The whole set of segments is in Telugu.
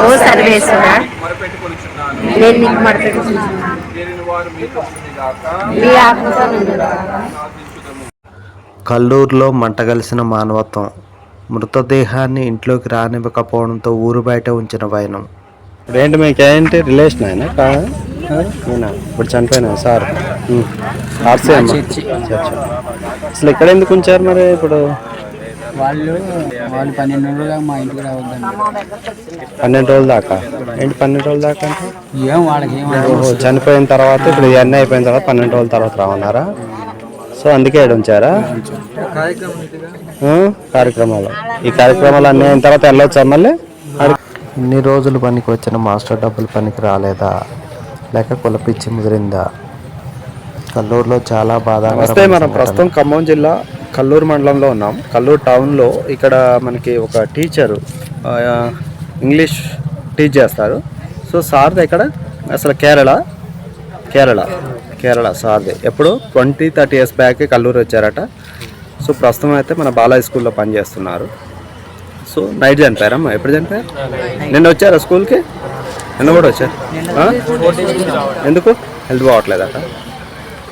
ఓ సర్వేశ్వరా. నేను నీకు. కల్లూరులో మంటగలిసిన మానవత్వం మృతదేహాన్ని ఇంట్లోకి రానివ్వకపోవడంతో ఊరు బయట ఉంచిన వైనం ఏంటి మీకు ఏంటి రిలేషన్ ఆయన కాదా? ఇప్పుడు చనిపోయినా సార్. ఆర్సీ. అసలు ఇక్కడ ఎందుకు ఉంచారు మరి ఇప్పుడు? వాళ్ళు వాళ్ళు పన్నెండు రోజులు మా ఇంటికి రావద్దండి. పన్నెండు రోజుల దాకా? ఏంటి పన్నెండు రోజుల దాకా అంటే? ఏం వాళ్ళకి ఏం చనిపోయిన తర్వాత ఇప్పుడు ఇవన్నీ అయిపోయిన తర్వాత పన్నెండు రోజుల తర్వాత రావన్నారా సో అందుకే ఇక్కడ ఉంచారా? కార్యక్రమాలు. ఈ కార్యక్రమాలు అన్నీ అయిన తర్వాత వెళ్ళొచ్చా మళ్ళీ? ఇన్ని రోజులు పనికి వచ్చిన మాస్టర్ డబ్బులు పనికి రాలేదా? లేక కులపిచ్చి ముదిరిందా? కల్లూరులో చాలా నమస్తే మనం ప్రస్తుతం ఖమ్మం జిల్లా కల్లూరు మండలంలో ఉన్నాం. కల్లూరు టౌన్లో ఇక్కడ మనకి ఒక టీచరు ఇంగ్లీష్ టీచ్ చేస్తారు. సో సార్ది ఎక్కడ? అసలు కేరళ? కేరళ. కేరళ సార్ది. ఎప్పుడు? Twenty thirty years back Kallur వచ్చారట. సో ప్రస్తుతం అయితే మన బాలాజీ స్కూల్లో పనిచేస్తున్నారు. సో నైట్ చనిపోయారమ్మా ఎప్పుడు చనిపోయారు? నిన్న వచ్చారా స్కూల్కి? నిన్న కూడా వచ్చారు? ఎందుకు? హెల్త్ బాగోట్లేదట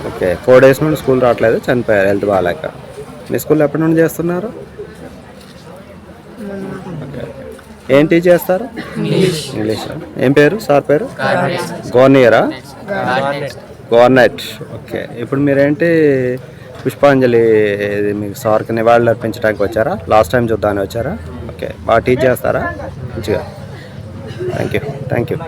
ఓకే ఫోర్ డేస్ నుండి స్కూల్ రావట్లేదు చనిపోయారు హెల్త్ బాగాలేక. మీ స్కూల్ ఎప్పటి నుండి చేస్తున్నారు? Okay, okay. ఏం టీచ్ చేస్తారు? ఇంగ్లీష్. ఏం పేరు? సార్ పేరు? గోర్నియరా? గవర్నెట్ ఓకే ఇప్పుడు మీరేంటి పుష్పాంజలి మీకు సార్కి నివాళులు అర్పించడానికి వచ్చారా? లాస్ట్ టైం చూద్దామని వచ్చారా? ఓకే. బాగా టీచ్ చేస్తారా? మంచిగా. Thank you thank you